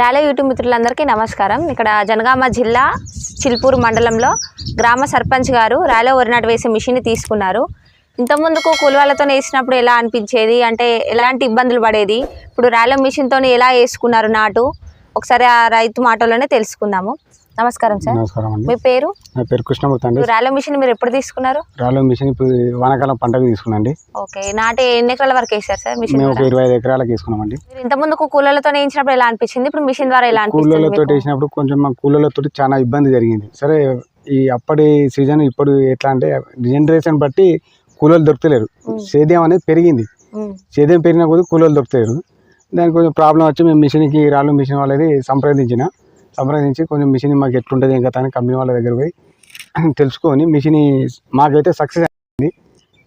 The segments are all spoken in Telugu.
ర్యాలీ యూట్యూబ్ మిత్రులందరికీ నమస్కారం. ఇక్కడ జనగామ జిల్లా చిల్పూరు మండలంలో గ్రామ సర్పంచ్ గారు ర్యాలీ వరినాటు వేసే మిషన్ని తీసుకున్నారు. ఇంతకుముందుకు కూలివాళ్ళతో వేసినప్పుడు ఎలా అనిపించేది? అంటే ఎలాంటి ఇబ్బందులు పడేది? ఇప్పుడు ర్యాలో మిషన్తో ఎలా వేసుకున్నారు నాటు? ఒకసారి ఆ రైతు మాటలోనే తెలుసుకుందాము. నమస్కారం సార్. నమస్కారం అండి. మీ పేరు? నా పేరు కృష్ణమూర్తి అండి. ర్యాలీ మిషన్ మీరు ఎప్పుడు తీసుకున్నారు? రాలో మిషన్ ఇప్పుడు వానాకాలం పంటకు తీసుకున్నాండి ఓకే. నాటి ఎన్ని ఎకరాల వరకు వేసారు సార్ మిషన్ మేము ఒక? ఇరవై ఐదు ఎకరాలకు తీసుకున్నామండి మీరు ఇంతకుముందుకు కూలీలతో వేయించినప్పుడు ఎలా అనిపించింది? ఇప్పుడు మిషన్ ద్వారా ఎలా అనిపిస్తుంది కూలీలతో మీకు? వేసినప్పుడు కొంచెం మా కూలీలతో చాలా ఇబ్బంది జరిగింది. సరే ఈ అప్పటి సీజన్ ఇప్పుడు ఎట్లా అంటే జనరేషన్ బట్టి కూలీలు దొరకలేరు. సేద్యం అనేది పెరిగింది. సేద్యం పెరిగిన కొద్ది కూలీలు దొరకలేరు దానికి కొంచెం ప్రాబ్లం వచ్చి మేము మిషన్కి రాళ్ళు మిషన్ వాళ్ళది సంప్రదించిన. సంప్రదించి కొంచెం మిషన్ మాకు ఎట్లుంటుంది ఇంకా అని కంపెనీ వాళ్ళ దగ్గర పోయి తెలుసుకొని మిషన్ మాకైతే సక్సెస్ అయింది.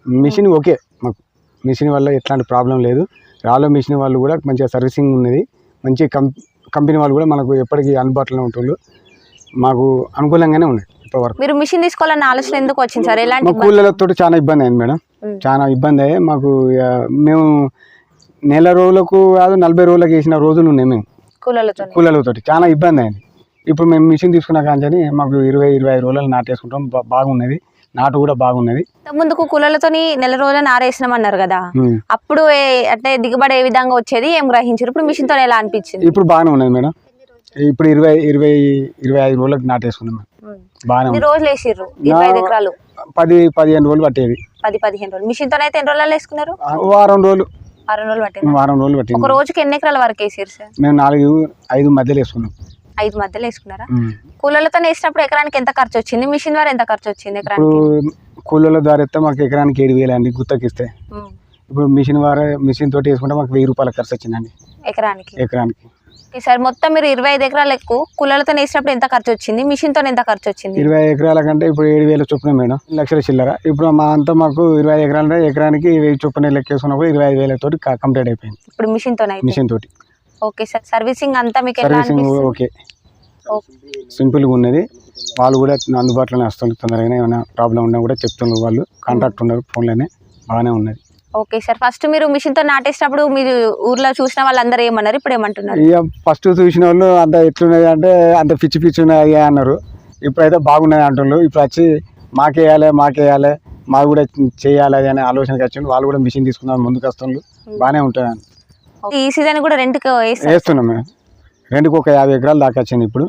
మిషన్ ఓకే మాకు మిషన్ వల్ల ఎట్లాంటి ప్రాబ్లం లేదు. రాళ్ళ మిషన్ వాళ్ళు కూడా మంచిగా సర్వీసింగ్ ఉన్నది. మంచి కంపెనీ వాళ్ళు కూడా మనకు ఎప్పటికీ అందుబాటులో ఉంటుండ్రు. మాకు అనుకూలంగానే ఉన్నాయి ఇప్పటివరకు మీరు మిషన్ తీసుకోవాలన్న ఆలోచన ఎందుకు వచ్చింది సార్? ఎలాంటి? కూలీలతో చాలా ఇబ్బంది అయింది మేడం. చాలా ఇబ్బంది అయ్యి మాకు మేము నెల రోజులకు కాదు నలభై రోజులకు వేసిన రోజులు ఉన్నాయి మేము. కూలీలతో కూలీలతో చాలా ఇబ్బంది అయింది. ఇప్పుడు మేము మిషన్ తీసుకున్న కానీ మాకు ఇరవై ఇరవై ఐదు రోజులు నాటేసుకుంటాం. బాగున్నది. నాటు కూడా బాగున్నది. ముందుకు కూలీలతో నెల రోజులు నారేసినాం అన్నారు కదా. అప్పుడు అంటే దిగుబడి ఏ విధంగా వచ్చేది? ఏం గ్రహించారు ఇప్పుడు మిషన్తో ఎలా అనిపించింది? ఇప్పుడు బాగానే ఉన్నది మేడం. ఇప్పుడు ఇరవై ఇరవై ఇరవై ఐదు రోజులకు నాటేసుకున్నాం. బాగానే రోజులు వేసిర్రు? ఇరవై ఐదు ఎకరాలు? పది పదిహేను రోజులు పట్టేది. పది పదిహేను రోజులు. మిషన్తో అయితే ఎన్ని రోజులు వేసుకున్నారు? వారం రోజులు. ఆరు రోజులు పట్టింది? వారం రోజులు ఒక పట్టింది రోజుకి ఎన్ని ఎకరాల వరకు వేసారు సార్? మేము నాలుగు ఐదు మధ్యలో వేసుకున్నాం. ఐదు మధ్యలో వేసుకున్నారా? ఉమ్. కూలీలతో వేసినప్పుడు ఎకరానికి ఎంత ఖర్చు వచ్చింది? మిషన్ ద్వారా ఎంత ఖర్చు వచ్చింది ఎకరానికి? కూలీల ద్వారా ఇస్తే మాకు ఎకరానికి ఏడు వేలు అండి గుత్తకిస్తే. ఇప్పుడు మిషన్ ద్వారా మిషన్ తోటి వేసుకుంటే మాకు వెయ్యి రూపాయల ఖర్చు వచ్చిందండి. ఎకరానికి? ఎకరానికి. ఓకే సార్ మొత్తం మీరు ఇరవై ఐదు ఎకరాలు ఎక్కువ కూలీలతో వేసినప్పుడు ఎంత ఖర్చు వచ్చింది? మిషన్తో ఎంత ఖర్చు వచ్చింది? ఇరవై ఎకరాల కంటే ఇప్పుడు ఏడు వేల చొప్పున మేడం లక్షల చిల్లర. ఇప్పుడు మా అంతా మాకు ఇరవై ఎకరాలు ఎకరానికి వెయ్యి చొప్పున లెక్కేసుకున్నప్పుడు ఇరవై ఐదు వేల తోటి కంప్లీట్ అయిపోయింది. ఇప్పుడు మిషన్తో అయితే? మిషన్ తోటి. Okay sir. సర్వీసింగ్ అంతా మీకు ఎలా సర్వీసింగ్ అనిపిస్తుంది? ఓకే. సింపుల్గా ఉన్నది. వాళ్ళు కూడా అందుబాటులోనే వస్తుంది తొందరగానే ఏమైనా ప్రాబ్లం ఉన్నా కూడా చెప్తున్నారు వాళ్ళు. కాంటాక్ట్ ఉన్నారు ఫోన్లోనే. బాగానే ఉన్నది. Okay sir. ఫస్ట్ మీరు మిషన్తో నాటేసినప్పుడు మీరు ఊర్లో చూసిన వాళ్ళందరూ ఏమన్నారు? ఇప్పుడు ఏమంటున్నారు? ఇక ఫస్ట్ చూసిన వాళ్ళు అంత ఎట్లున్నది అంటే అంత పిచ్చి పిచ్చి ఉన్నది అన్నారు. ఇప్పుడైతే బాగున్నది అంటున్నారు ఇప్పుడు వచ్చి మాకేయాలి మాకేయాలి మాకు కూడా చేయాలి అనే ఆలోచనకి వచ్చింది వాళ్ళు కూడా మిషన్ తీసుకున్నారు ముందుకు వస్తున్నారు బాగానే ఉంటుంది ఈ సీజన్ కూడా రెంట్ వేస్తున్నాం మేము. రెండుకి ఒక యాభై ఎకరాలు దాకా వచ్చింది ఇప్పుడు.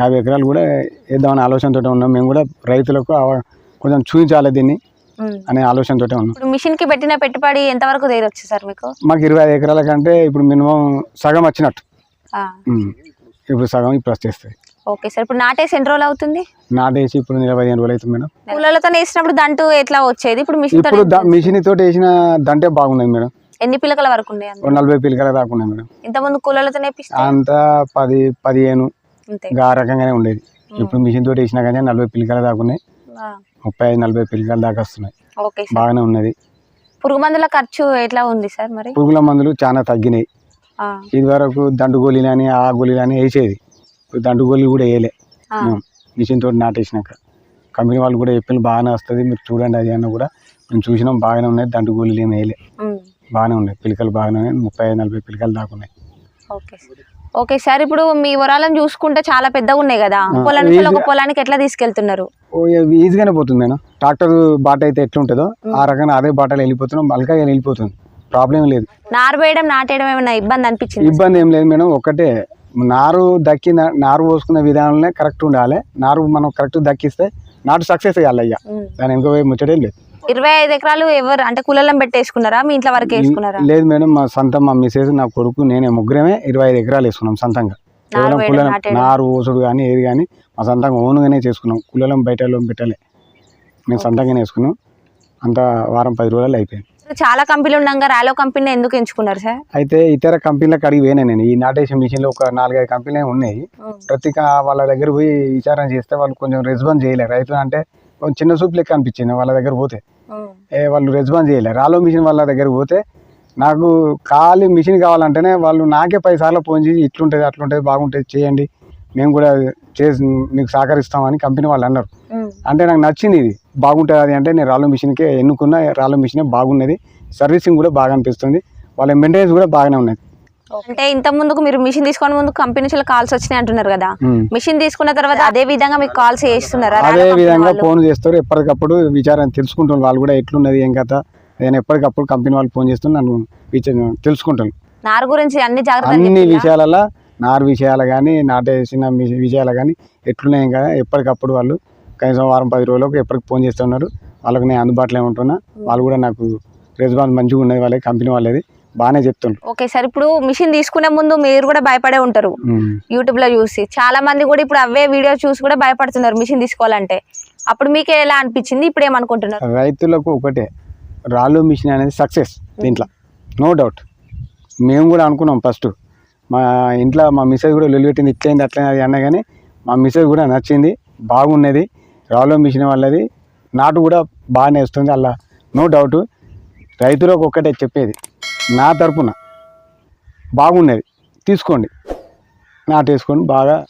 యాభై ఎకరాలు కూడా వేద్దామనే ఆలోచనతో ఉన్నాం. మేము కూడా రైతులకు కొంచెం చూపించాలి దీన్ని. అనే ఆలోచనతో ఉన్నాం. మిషన్కి పెట్టిన పెట్టుబడి ఎంత వరకు తీరొచ్చు సార్ మీకు? మాకు ఇరవై ఐదు ఎకరాల కంటే ఇప్పుడు మినిమం సగం వచ్చినట్టు. ఇప్పుడు సగం ఇప్పుడు వచ్చేస్తుంది ఓకే సార్. ఇప్పుడు నాటేసి ఎన్ని రోజులు అవుతుంది? నాటేసి ఇప్పుడు ఇరవై ఐదు రోజులు అవుతుంది మేడం. కూలీలతో వేసినప్పుడు దంటు ఎట్లా వచ్చేది? ఇప్పుడు మిషన్ ఇప్పుడు మిషన్ తోటి వేసిన దంటే బాగున్నది మేడం. ఎన్ని పిల్లకల వరకు ఉన్నాయి నలభై పిల్లకల దాకా ఉన్నాయి మేడం. ఇంత ముందు కూలీలతో అంతా పది పదిహేను ఆ రకంగానే ఉండేది. ఇప్పుడు మిషన్ తోటి వేసినా కానీ నలభై పిల్లకల దాకా ఉన్నాయి. ముప్పై ఐదు నలభై పిల్లకల దాకా వస్తున్నాయి. బాగానే ఉన్నది. పురుగు మందుల ఖర్చు ఎట్లా ఉంది సార్ మరి? పురుగుల మందులు చాలా తగ్గినాయి. ఇది వరకు దండు గోళీలు అని ఆ గోళీలు అని వేసేది. ఇప్పుడు దండు గోళీలు కూడా వేయలే. మిషన్ తోటి నాటేసినాక. కంపెనీ వాళ్ళు కూడా చెప్పిన బాగానే వస్తుంది. మీరు చూడండి అది అన్న కూడా. మేము చూసినాం బాగానే ఉన్నాయి. దండు గోళీలు ఏమి వేయలే. బాగానే ఉన్నాయి. పిలకలు బాగానే ఉన్నాయి. ముప్పై ఐదు నలభై పిలకలు దాకా ఉన్నాయి. Okay sir. ఓకే సార్ ఇప్పుడు మీ వరాలను చూసుకుంటే చాలా పెద్దగా ఉన్నాయి కదా. ఆ, పొలం నుంచి ఒక పొలానికి ఎట్లా తీసుకెళ్తున్నారు? ఈజీగానే పోతుంది మేడం. ట్రాక్టర్ బాట అయితే ఎట్లుంటుందో ఆ రకంగా అదే బాటలో వెళ్ళిపోతున్నాం. బల్కగా వెళ్ళిపోతుంది. ప్రాబ్లం లేదు. నారు వేయడం నాటేయడం ఏమైనా ఇబ్బంది అనిపించింది ఇబ్బంది ఏం లేదు మేడం. ఒకటే నారు దక్కి నారు పోసుకునే విధానంలో కరెక్ట్ ఉండాలి. నారు మనం కరెక్ట్ దక్కిస్తే నాటు సక్సెస్ అయ్యాలి అయ్యా. దాని ఇంకో ముచ్చటేం లేదు. ఇరవై ఐదు ఎకరాలు ఎవరు అంటే కులం పెట్టేసుకున్నారా? మీ ఇంట్లో వరకు వేసుకున్నారా? లేదు మేడం మా సొంతం మా మిసేజ్ నా కొడుకు నేనే ముగ్గురమే ఇరవై ఐదు ఎకరాలు వేసుకున్నాం సొంతంగా. కులం. నారు ఓసుడు కానీ ఏది కానీ మా సొంతంగా ఓన్గానే చేసుకున్నాం. కులం బయటలో పెట్టలే. మేము సొంతంగానే వేసుకున్నాం. అంత వారం పది రోజులు అయిపోయింది. చాలా కంపెనీలు ఉండగా రాలో కంపెనీ ఎందుకు ఎంచుకున్నారు సార్? అయితే ఇతర కంపెనీలకు అడిగి పోయినా నేను. ఈ నాటేషన్ మిషన్లో ఒక నాలుగైదు కంపెనీలు ఉన్నాయి. ప్రతి వాళ్ళ దగ్గర పోయి విచారణ చేస్తే వాళ్ళు కొంచెం రెస్పాన్స్ చేయలేరు రైతు అంటే కొంచెం చిన్న సూపు లెక్క అనిపించింది వాళ్ళ దగ్గర పోతే. వాళ్ళు రెస్పాన్స్ చేయలేరు రాలో మిషన్ వాళ్ళ దగ్గర పోతే నాకు ఖాళీ మిషన్ కావాలంటేనే వాళ్ళు నాకే పది సార్లు ఫోన్ చేసి ఇట్లుంటుంది అట్లుంటుంది బాగుంటుంది చేయండి. మేము కూడా చేసి మీకు సహకరిస్తామని కంపెనీ వాళ్ళు అన్నారు. అంటే నాకు నచ్చింది ఇది. బాగుంటుంది అది అంటే నేను రాళ్ళ మిషన్కే ఎన్నుకున్న రాళ్ళ మిషనే బాగున్నది. సర్వీసింగ్ కూడా బాగా అనిపిస్తుంది. వాళ్ళ మెయింటెనెన్స్ కూడా బాగానే ఉన్నది. అంటే ఇంత ముందుకు మీరు మిషన్ తీసుకొని ముందు కంపెనీ నుంచి కాల్స్ వచ్చినాయి అంటున్నారు కదా. మిషన్ తీసుకున్న తర్వాత అదే విధంగా మీకు కాల్స్ చేస్తున్నారా అదే విధంగా? ఫోన్ చేస్తారు. ఎప్పటికప్పుడు విచారం తెలుసుకుంటాను వాళ్ళు కూడా ఎట్లున్నది ఏం కథ? నేను ఎప్పటికప్పుడు కంపెనీ వాళ్ళు ఫోన్ చేస్తూ నన్ను తెలుసుకుంటాను నారు గురించి అన్ని జాగ్రత్తలు అన్ని? విషయాలలో నారు విషయాలు కానీ నాటేసిన విషయాలు కానీ ఎట్లున్నాయి కదా ఎప్పటికప్పుడు వాళ్ళు కనీసం వారం పది రోజులకు ఎప్పటికి ఫోన్ చేస్తున్నారు వాళ్ళకి నేను అందుబాటులో ఉంటున్నా. వాళ్ళు కూడా నాకు రెస్పాన్స్ మంచిగా ఉన్నది వాళ్ళకి కంపెనీ వాళ్ళది. బాగానే చెప్తుండ్రు ఓకే సార్ ఇప్పుడు మిషన్ తీసుకునే ముందు మీరు కూడా భయపడే ఉంటారు. యూట్యూబ్లో చూసి. చాలా మంది కూడా ఇప్పుడు అవే వీడియో చూసి కూడా భయపడుతున్నారు మిషన్ తీసుకోవాలంటే. అప్పుడు మీకే ఎలా అనిపించింది? ఇప్పుడు ఏమనుకుంటున్నారు? రైతులకు ఒకటే రాళ్ళు మిషన్ అనేది సక్సెస్ దీంట్లో. నో డౌట్ మేము కూడా అనుకున్నాం ఫస్ట్ మా ఇంట్లో మా మిస్సెస్ కూడా లొలిపెట్టింది ఇట్లయింది అట్లయింది అది అన్నా కానీ మా మిస్సెస్ కూడా నచ్చింది బాగున్నది రాళ్ళు మిషన్ వాళ్ళది. నాటు కూడా బాగానే వస్తుంది అలా. నో డౌట్ రైతులకు ఒక్కటే చెప్పేది. నా తరపున బాగున్నది తీసుకోండి. నాటేసుకొని బాగా